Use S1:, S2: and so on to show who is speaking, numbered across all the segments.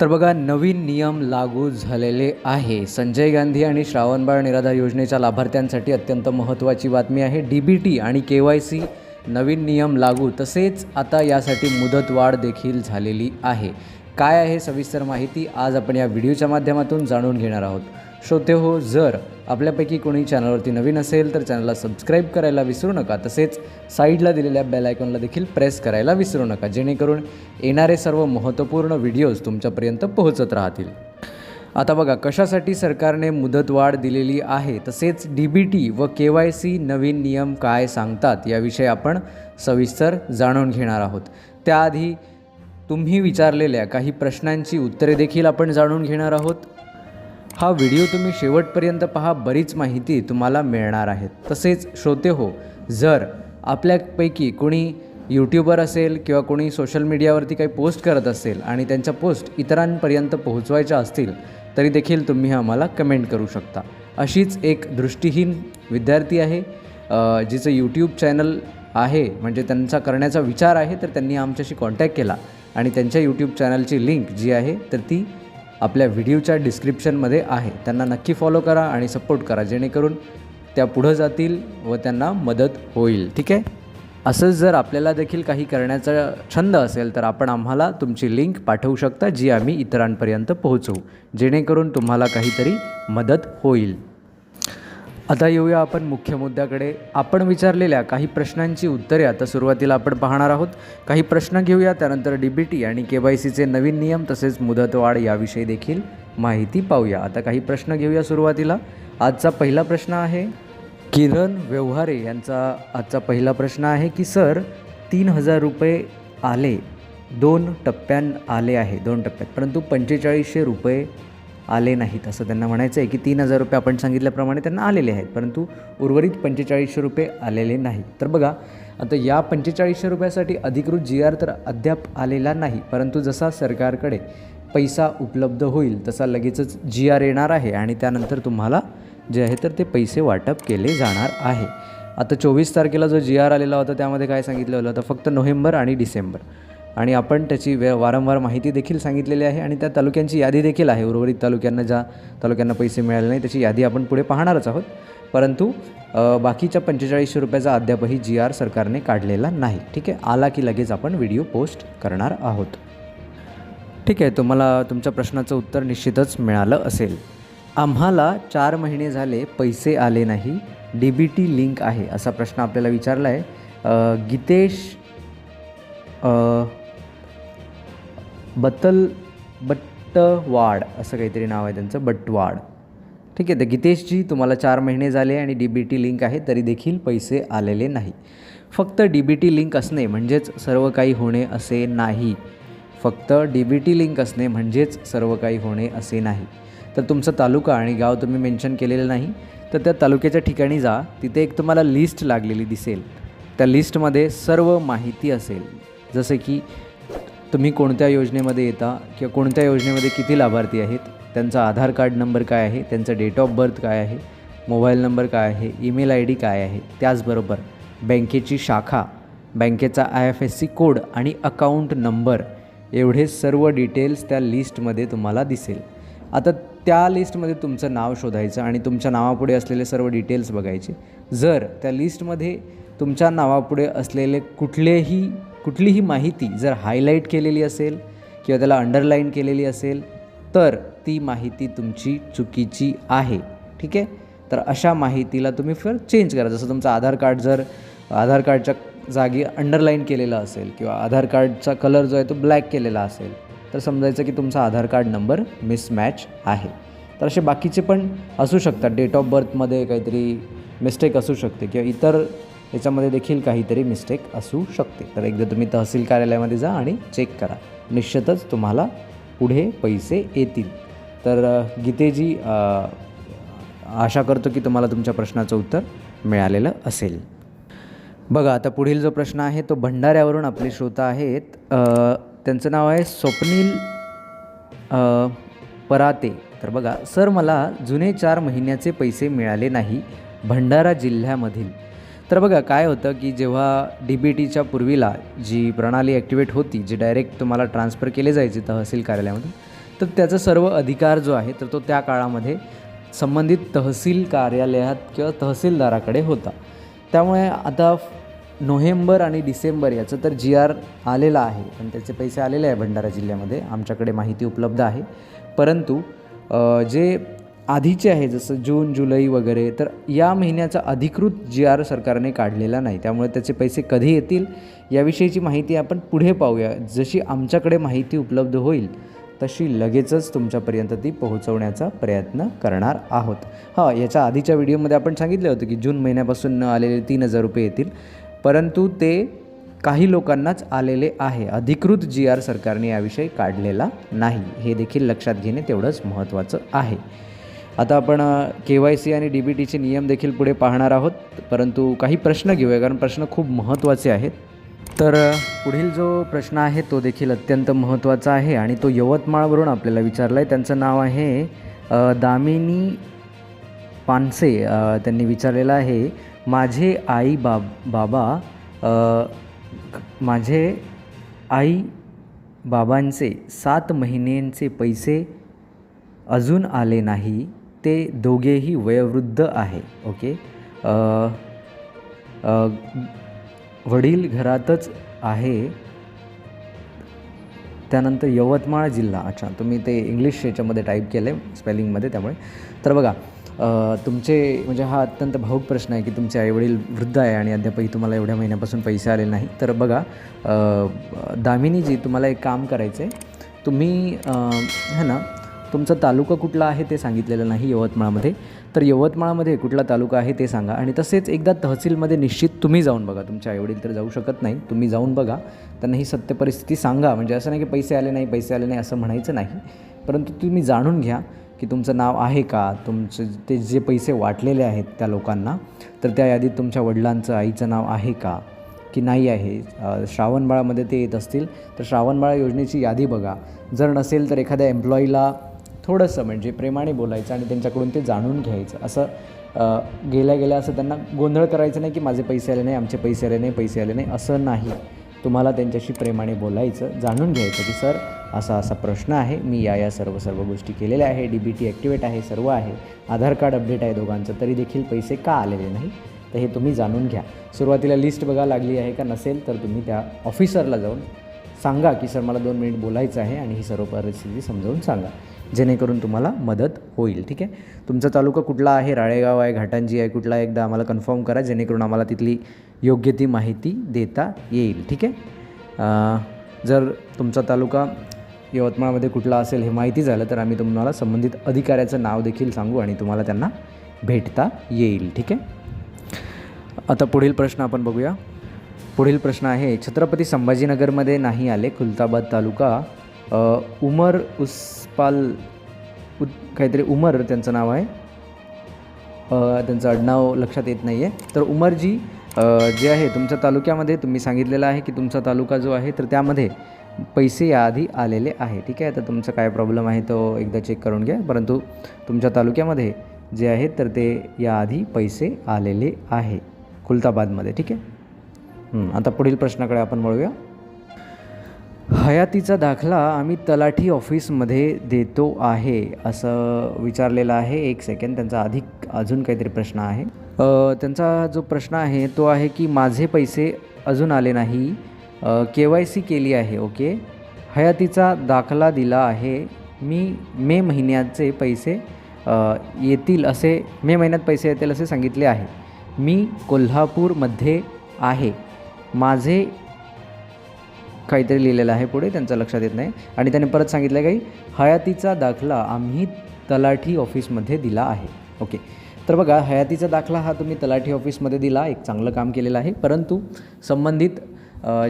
S1: तर बघा नवीन नियम लागू झालेले आहे. संजय गांधी आणि श्रावणबाळ निराधार योजनेच्या लाभार्थ्यांसाठी अत्यंत महत्त्वाची बातमी आहे. डी बी टी आणि के वाय सी नवीन नियम लागू तसेच आता यासाठी मुदतवाढ देखील झालेली आहे. काय आहे सविस्तर माहिती आज आपण या व्हिडिओच्या माध्यमातून जाणून घेणार आहोत. श्रोते हो जर आपल्यापैकी कोणी चॅनलवरती नवीन असेल तर चॅनलला सबस्क्राईब करायला विसरू नका. तसेच साईडला दिलेल्या बेल आयकॉनला देखील प्रेस करायला विसरू नका जेणेकरून येणारे सर्व महत्त्वपूर्ण व्हिडिओज तुमच्यापर्यंत पोहोचत राहतील. आता बघा कशासाठी सरकारने मुदतवाढ दिलेली आहे? तसेच डी बी टी व के वाय सी नवीन नियम काय सांगतात याविषयी आपण सविस्तर जाणून घेणार आहोत. त्याआधी तुम्ही विचारलेल्या काही प्रश्नांची उत्तरे देखील आपण जाणून घेणार आहोत. हा व्हिडिओ तुम्ही शेवटपर्यंत पहा बरीच माहिती तुम्हाला मिळणार आहे तसेच श्रोते हो जर आपल्यापैकी कोणी यूट्यूबर असेल किंवा कोणी सोशल मीडियावरती काही पोस्ट करत असेल आणि त्यांच्या पोस्ट इतरांपर्यंत पोहोचवायच्या असतील तरी देखील तुम्ही आम्हाला कमेंट करू शकता. अशीच एक दृष्टीहीन विद्यार्थी आहे जिचं यूट्यूब चॅनल आहे म्हणजे त्यांचा करण्याचा विचार आहे तर त्यांनी आमच्याशी कॉन्टॅक्ट केला. आणि त्यांच्या यूट्यूब चॅनलची लिंक जी आहे तर ती आपल्या व्हिडिओच्या डिस्क्रिप्शनमध्ये आहे. त्यांना नक्की फॉलो करा आणि सपोर्ट करा जेणेकरून त्या पुढं जातील व त्यांना मदत होईल. ठीक आहे? असंच जर आपल्याला देखील काही करण्याचा छंद असेल तर आपण आम्हाला तुमची लिंक पाठवू शकता जी आम्ही इतरांपर्यंत पोहोचवू. जेणेकरून तुम्हाला काहीतरी मदत होईल. आता येऊया आपण मुख्य मुद्द्याकडे. आपण विचारलेल्या काही प्रश्नांची उत्तरे आता सुरुवातीला आपण पाहणार आहोत. काही प्रश्न घेऊया त्यानंतर डी बी टी आणि के वाय सीचे नवीन नियम तसेच मुदतवाढ याविषयी देखील माहिती पाहूया. आता काही प्रश्न घेऊया सुरुवातीला. आजचा पहिला प्रश्न आहे किरण व्यवहारे यांचा आजचा पहिला प्रश्न आहे की सर तीन हजार रुपये आले दोन टप्प्यान आले आहे. दोन टप्प्यात परंतु पंचेचाळीसशे रुपये आले नाहीत. असं त्यांना म्हणायचं आहे की तीन हजार रुपये आपण सांगितल्याप्रमाणे त्यांना आलेले आहेत. परंतु उर्वरित पंचेचाळीसशे रुपये आलेले नाही तर बघा आता या पंचेचाळीसशे रुपयासाठी अधिकृत जी आर तर अद्याप आलेला नाही. परंतु जसा सरकारकडे पैसा उपलब्ध होईल तसा लगेचच जी आर येणार आहे आणि त्यानंतर तुम्हाला जे आहे तर ते पैसे वाटप केले जाणार आहे. आता चोवीस तारखेला जो जी आर आलेला होता त्यामध्ये काय सांगितलं होतं? फक्त नोव्हेंबर आणि डिसेंबर. आणि आपण त्याची वे वारंवार माहिती देखील सांगितलेली आहे आणि त्या तालुक्यांची यादी देखील आहे. उर्वरित तालुक्यांना ज्या तालुक्यांना पैसे मिळाले नाही त्याची यादी आपण पुढे पाहणारच आहोत. परंतु बाकीच्या पंचेचाळीसशे रुपयाचा अद्यापही जी आर सरकारने काढलेला नाही. ठीक आहे? आला की लगेच आपण व्हिडिओ पोस्ट करणार आहोत. ठीक आहे तुम्हाला तुमच्या प्रश्नाचं उत्तर निश्चितच मिळालं असेल. आम्हाला चार महिने झाले पैसे आले नाही. डी बी टी लिंक आहे असा प्रश्न आपल्याला विचारला आहे. गितेश बत्तल बट्टवाड असं काहीतरी नाव आहे त्यांचं बट्टवाड. ठीक आहे तर गीतेशजी तुम्हाला चार महिने झाले आणि डी बी टी लिंक आहे तरी देखील पैसे आलेले नाही. फक्त डी बी टी लिंक असणे म्हणजेच सर्व काही होणे असे नाही. फक्त डी बी टी लिंक असणे म्हणजेच सर्व काही होणे असे नाही. तर तुमचा तालुका आणि गाव तुम्ही मेन्शन केलेलं नाही तर त्या तालुक्याच्या ठिकाणी जा तिथे एक तुम्हाला लिस्ट लागलेली दिसेल. त्या लिस्टमध्ये सर्व माहिती असेल. जसे की तुम्ही कोणत्या योजनेमध्ये येता किंवा कोणत्या योजनेमध्ये किती लाभार्थी आहेत? त्यांचा आधार कार्ड नंबर काय आहे? त्यांचं डेट ऑफ बर्थ काय आहे? मोबाईल नंबर काय आहे? ईमेल आय डी काय आहे? त्याचबरोबर बँकेची शाखा बँकेचा I F S C code आणि अकाउंट नंबर एवढे सर्व डिटेल्स त्या लिस्टमध्ये तुम्हाला दिसेल. आता त्या लिस्टमध्ये तुमचं नाव शोधायचं आणि तुमच्या नावापुढे असलेले सर्व डिटेल्स बघायचे. जर त्या लिस्टमध्ये तुमच्या नावापुढे असलेले कुठलेही कुठलीही माहिती जर हायलाईट केलेली असेल किंवा त्याला अंडरलाईन केलेली असेल तर ती माहिती तुमची चुकीची आहे. ठीक आहे? तर अशा माहितीला तुम्ही फिर चेंज करा. जसं तुमचं आधार कार्ड जर आधार कार्डच्या जागी अंडरलाईन केलेलं असेल किंवा आधार कार्डचा कलर जो आहे तो ब्लॅक केलेला असेल तर समजायचं की तुमचा आधार कार्ड नंबर मिसमॅच आहे. तर असे बाकीचे पण असू शकतात. डेट ऑफ बर्थमध्ये काहीतरी मिस्टेक असू शकते किंवा इतर याच्यामध्ये देखील काहीतरी मिस्टेक असू शकते. तर एकदा तुम्ही तहसील कार्यालयामध्ये जा आणि चेक करा. निश्चितच तुम्हाला पुढे पैसे येतील. तर गीतेजी आशा करतो की तुम्हाला तुमच्या प्रश्नाचं उत्तर मिळालेलं असेल. बघा आता पुढील जो प्रश्न आहे तो भंडाऱ्यावरून आपले श्रोता आहेत. त्यांचं नाव आहे स्वप्नील पराते. तर बघा सर मला जुने चार महिन्याचे पैसे मिळाले नाही. भंडारा जिल्ह्यामधील तर बघा काय होतं की जेव्हा डी बी टीच्या पूर्वीला जी प्रणाली ॲक्टिवेट होती जी डायरेक्ट तुम्हाला ट्रान्सफर केले जायचे तहसील कार्यालयामध्ये तर त्याचा सर्व अधिकार जो आहे तर तो त्या काळामध्ये संबंधित तहसील कार्यालयात किंवा तहसीलदाराकडे होता. त्यामुळे आता नोव्हेंबर आणि डिसेंबर याचं तर जी आर आलेला आहे पण त्याचे पैसे आलेले आहे भंडारा जिल्ह्यामध्ये आमच्याकडे माहिती उपलब्ध आहे. परंतु जे आधीचे आहे जसं जून जुलै वगैरे तर या महिन्याचा अधिकृत जी आर सरकारने काढलेला नाही. त्यामुळे त्याचे पैसे कधी येतील याविषयीची माहिती आपण पुढे पाहूया. जशी आमच्याकडे माहिती उपलब्ध होईल तशी लगेचच तुमच्यापर्यंत ती पोहोचवण्याचा प्रयत्न करणार आहोत. हां याच्या आधीच्या व्हिडिओमध्ये आपण सांगितलं होतं की जून महिन्यापासून न आलेले तीन हजार रुपये येतील. परंतु ते काही लोकांनाच आलेले आहे. अधिकृत जी आर सरकारने याविषयी काढलेला नाही. हे देखील लक्षात घेणे तेवढंच महत्त्वाचं आहे. आता आपण के वाय सी आणि डी बी टीचे नियम देखील पुढे पाहणार आहोत. परंतु काही प्रश्न घेऊया कारण प्रश्न खूप महत्त्वाचे आहेत. तर पुढील जो प्रश्न आहे तो देखील अत्यंत महत्त्वाचा आहे आणि तो यवतमाळवरून आपल्याला विचारला आहे त्यांचं नाव आहे दामिनी पानसे त्यांनी विचारलेलं आहे माझे आई बाब बाबा माझे आई बाबांचे सात महिन्यांचे पैसे अजून आले नाही. ते दोघेही वयोवृद्ध आहे ओके वडील घरातच आहे. त्यानंतर यवतमाळ जिल्हा अच्छा तुम्ही ते इंग्लिश याच्यामध्ये टाईप केलं आहे स्पेलिंगमध्ये त्यामुळे. तर बघा तुमचे म्हणजे हा अत्यंत भाऊक प्रश्न आहे की तुमचे आईवडील वृद्ध आहे आणि अद्यापही तुम्हाला एवढ्या महिन्यापासून पैसे आले नाही तर बघा दामिनीजी तुम्हाला एक काम करायचं आहे तुम्ही है ना तुमचा तालुका कुठला आहे ते सांगितलेलं नाही यवतमाळमध्ये. तर यवतमाळमध्ये कुठला तालुका आहे ते सांगा. आणि तसेच एकदा तहसीलमध्ये निश्चित तुम्ही जाऊन बघा. तुमच्या आईवडील तर जाऊ शकत नाही तुम्ही जाऊन बघा. त्यांना ही सत्य परिस्थिती सांगा. म्हणजे असं नाही की पैसे आले नाही पैसे आले नाही असं म्हणायचं नाही. परंतु तुम्ही जाणून घ्या की तुमचं नाव आहे का? तुमचे ते जे पैसे वाटलेले आहेत त्या लोकांना तर त्या यादीत तुमच्या वडिलांचं आईचं नाव आहे का? की नाही आहे? श्रावणबाळामध्ये ते येत असतील. तर श्रावणबाळा योजनेची यादी बघा. जर नसेल तर एखाद्या एम्प्लॉईला थोडंसं म्हणजे प्रेमाने बोलायचं आणि त्यांच्याकडून ते जाणून घ्यायचं. असं गेल्या गेल्या असं त्यांना गोंधळ करायचं नाही की माझे पैसे आले नाही आमचे पैसे आले नाही पैसे आले नाही असं नाही. तुम्हाला त्यांच्याशी प्रेमाने बोलायचं जाणून घ्यायचं की सर असा असा प्रश्न आहे. मी या या सर्व सर्व गोष्टी केलेल्या आहे. डी बी टी ॲक्टिवेट आहे सर्व आहे. आधार कार्ड अपडेट आहे दोघांचं तरी देखील पैसे का आलेले नाही? तर हे तुम्ही जाणून घ्या. सुरुवातीला लिस्ट बघा लागली आहे का नसेल तर तुम्ही त्या ऑफिसरला जाऊन सांगा की सर मला दोन मिनिट बोलायचं आहे आणि ही सर्व परिस्थिती समजावून सांगा. जेणेकरून तुम्हाला मदत होईल ठीक आहे? तुमचा तालुका कुठला आहे राळेगाव आहे घाटांजी आहे कुठला आहे एकदा आम्हाला कन्फर्म करा जेणेकरून आम्हाला तिथली योग्य ती माहिती देता येईल ठीक आहे? जर तुमचा तालुका यवतमाळमध्ये कुठला असेल हे माहिती झालं तर आम्ही तुम्हाला संबंधित अधिकाऱ्याचं नाव देखील सांगू आणि तुम्हाला त्यांना भेटता येईल ठीक आहे? आता पुढील प्रश्न आपण बघूया. पुढील प्रश्न आहे छत्रपती संभाजीनगरमध्ये नाही आले खुलताबाद तालुका उमर उस्पाल उ काहीतरी उमर त्यांचं नाव आहे. त्यांचं आडनाव लक्षात येत नाही आहे तर उमरजी जे आहे तुमच्या तालुक्यामध्ये तुम्ही सांगितलेलं आहे की तुमचा तालुका जो आहे तर त्यामध्ये पैसे याआधी आलेले आहे. ठीक आहे? तर तुमचा काय प्रॉब्लेम आहे तो एकदा चेक करून घ्या. परंतु तुमच्या तालुक्यामध्ये जे आहे तर ते याआधी पैसे आलेले आहे. खुलताबादमध्ये. ठीक आहे? आता पुढील प्रश्नाकडे आपण वळूया. हयातीचा दाखला आम्ही तलाठी ऑफिसमध्ये देतो आहे असं विचारलेलं आहे. एक सेकंड त्यांचा अधिक अजून काहीतरी प्रश्न आहे. त्यांचा जो प्रश्न आहे तो आहे की माझे पैसे अजून आले नाही. के वाय सी केली आहे ओके? हयातीचा दाखला दिला आहे. मी मे महिन्याचे पैसे येतील असे मे महिन्यात पैसे येतील असे सांगितले आहे. मी कोल्हापूरमध्ये आहे. माझे काहीतरी लिहिलेलं आहे पुढे त्यांचं लक्षात येत नाही. आणि त्याने परत सांगितलं काही हयातीचा दाखला आम्ही तलाठी ऑफिसमध्ये दिला आहे. ओके. तर बघा हयातीचा दाखला हा तुम्ही तलाठी ऑफिसमध्ये दिला एक चांगलं काम केलेलं आहे. परंतु संबंधित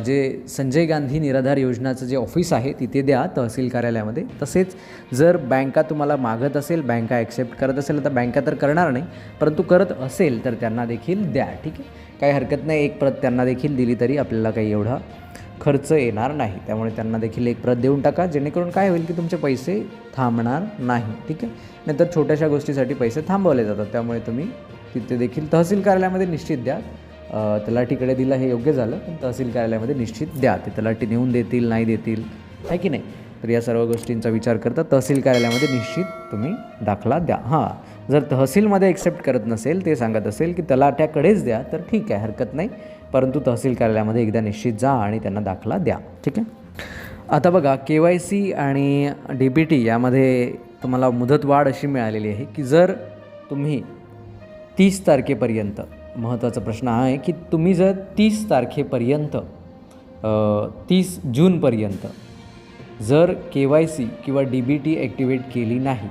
S1: जे संजय गांधी निराधार योजनाचं जे ऑफिस आहे तिथे द्या तहसील कार्यालयामध्ये. तसेच जर बँका तुम्हाला मागत असेल बँका ॲक्सेप्ट करत असेल तर बँका तर करणार नाही परंतु करत असेल तर त्यांना देखील द्या ठीक आहे? काही हरकत नाही एक प्रत त्यांना देखील दिली तरी आपल्याला काही एवढा खर्च येणार नाही. त्यामुळे त्यांना देखील एक प्रत देऊन टाका जेणेकरून काय होईल की तुमचे पैसे थांबणार नाही. ठीक आहे? नाहीतर छोट्याशा गोष्टीसाठी पैसे थांबवले जातात. त्यामुळे तुम्ही तिथे देखील तहसील कार्यालयामध्ये निश्चित द्या. तलाठीकडे दिलं हे योग्य झालं पण तहसील कार्यालयामध्ये निश्चित द्या. ते तलाठी नेऊन देतील नाही देतील आहे की नाही? तर या सर्व गोष्टींचा विचार करता तहसील कार्यालयामध्ये निश्चित तुम्ही दाखला द्या. हां जर तहसीलमध्ये एक्सेप्ट करत नसेल ते सांगत असेल की तलाठ्याकडेच द्या तर ठीक आहे हरकत नाही. परंतु तहसील कार्यालयामध्ये एकदा निश्चित जा आणि त्यांना दाखला द्या. ठीक आहे? आता बघा के वाय सी आणि डी बी टी यामध्ये तुम्हाला मुदतवाढ अशी मिळालेली आहे की जर तुम्ही तीस तारखेपर्यंत महत्त्वाचा प्रश्न हा आहे की तुम्ही जर तीस तारखेपर्यंत तीस जूनपर्यंत जर के वाय सी किंवा डी बी टी ॲक्टिवेट केली नाही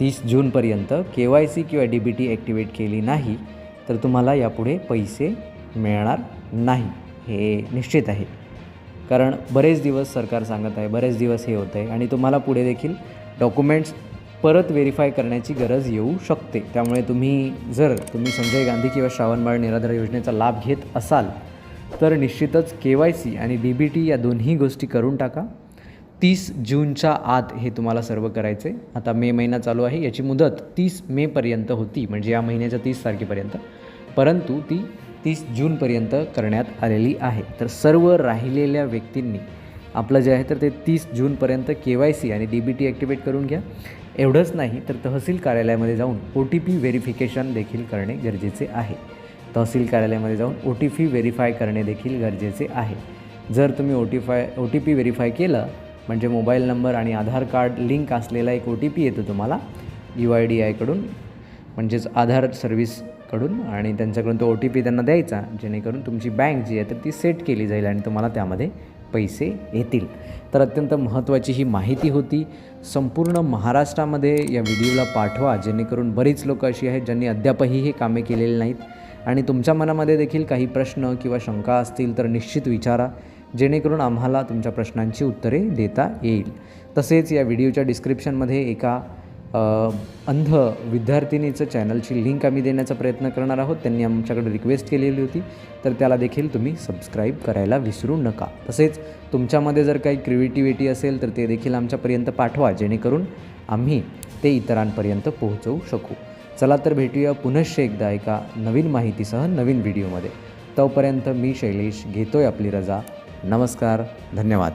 S1: तीस जूनपर्यंत के वाय सी किंवा डी बी टी ॲक्टिवेट केली नाही तर तुम्हाला यापुढे पैसे मिळणार नाही हे निश्चित आहे. कारण बरेच दिवस सरकार सांगत आहे बरेच दिवस हे होतं आहे आणि तुम्हाला पुढे देखील डॉक्युमेंट्स परत व्हेरीफाय करण्याची गरज येऊ शकते. त्यामुळे तुम्ही जर तुम्ही संजय गांधी किंवा श्रावणबाळ निराधार योजनेचा लाभ घेत असाल तर निश्चितच के वाय सी आणि डी बी टी या दोन्ही गोष्टी करून टाका. तीस जूनच्या आत हे तुम्हाला सर्व करायचे आता मे महिना चालू आहे याची मुदत तीस मेपर्यंत होती म्हणजे या महिन्याच्या तीस तारखेपर्यंत. परंतु ती तीस जूनपर्यंत करण्यात आलेली आहे. तर सर्व राहिलेल्या व्यक्तींनी आपलं जे आहे तर ते तीस जूनपर्यंत के वाय सी आणि डी बी टी ॲक्टिवेट करून घ्या. एवढंच नाही तर तहसील कार्यालयामध्ये जाऊन ओ टी पी व्हेरिफिकेशन देखील करणे गरजेचे आहे. तहसील कार्यालयामध्ये जाऊन ओ टी पी व्हेरीफाय करणे देखील गरजेचे आहे. जर तुम्ही O T five O T P verify केलं म्हणजे मोबाईल नंबर आणि आधार कार्ड लिंक असलेला एक ओ टी पी येतो तुम्हाला यू आय डी आयकडून म्हणजेच आधार सर्व्हिस कडून आणि त्यांच्याकडून तो ओ टी पी त्यांना द्यायचा जेणेकरून तुमची बँक जी आहे तर ती सेट केली जाईल आणि तुम्हाला त्यामध्ये पैसे येतील. तर अत्यंत महत्त्वाची ही माहिती होती. संपूर्ण महाराष्ट्रामध्ये या व्हिडिओला पाठवा जेणेकरून बरीच लोकं अशी आहेत ज्यांनी अद्यापही हे कामे केलेली नाहीत. आणि तुमच्या मनामध्ये देखील काही प्रश्न किंवा शंका असतील तर निश्चित विचारा जेणेकरून आम्हाला तुमच्या प्रश्नांची उत्तरे देता येईल. तसेच या व्हिडिओच्या डिस्क्रिप्शनमध्ये एका अंध विद्यार्थिनीचं चॅनलची लिंक आम्ही देण्याचा प्रयत्न करणार आहोत. त्यांनी आमच्याकडे रिक्वेस्ट केलेली होती. तर त्याला देखील तुम्ही सबस्क्राईब करायला विसरू नका. तसेच तुमच्यामध्ये जर काही क्रिएटिव्हिटी असेल तर ते देखील आमच्यापर्यंत पाठवा जेणेकरून आम्ही ते इतरांपर्यंत पोहोचवू शकू. चला तर भेटूया पुनश्च एकदा एका नवीन माहितीसह नवीन व्हिडिओमध्ये तोपर्यंत मी शैलेश घेतोय आपली रजा. नमस्कार. धन्यवाद.